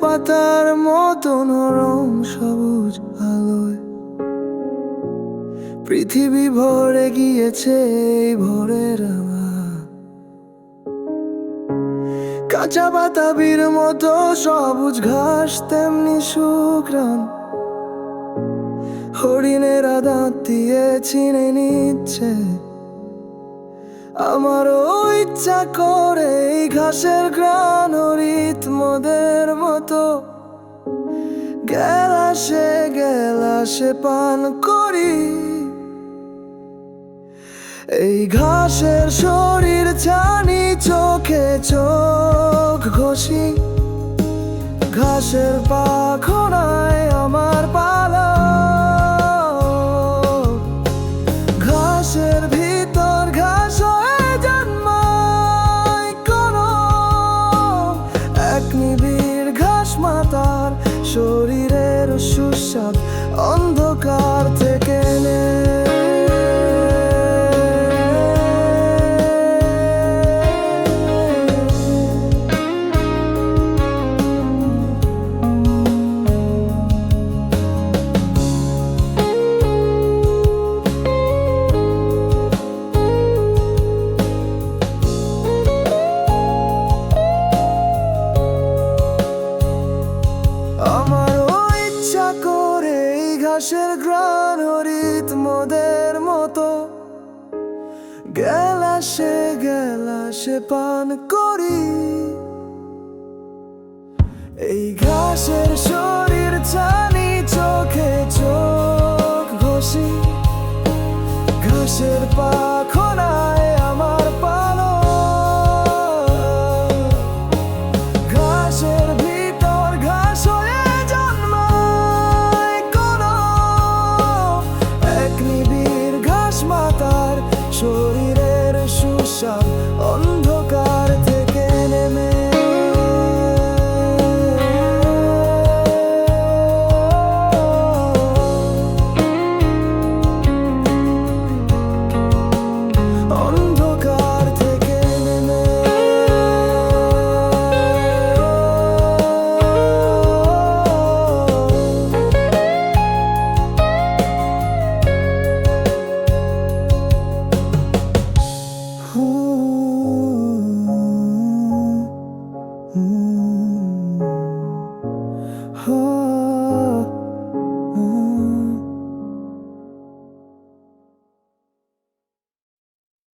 পাতার মতো নরম সবুজ আলোয় পৃথিবী ভরে গিয়েছে এই ভোরের। কাঁচা বাতাবির মতো সবুজ ঘাস, তেমনি শুক্রান হরিণেরা দাঁত দিয়ে চিনে নিচ্ছে আমারও ইচ্ছা করে এই ঘাসের গ্রান রিতমদের মতো। গেলাসে গেলাসে পান করি। এই ঘাসের শরীর ছানি, চোখে চোখ ঘষি। ঘাসের পাখনায় সুস্বাদ অন্ধকার থেকে নেয় এই গ্রাণ হরিত মোদের মতো। গেলাসে গেলাসে পান করি। এই ঘাসের শরীর ছানি চোখে চোখ ঘষি। ঘাসের পাখনায় Mm.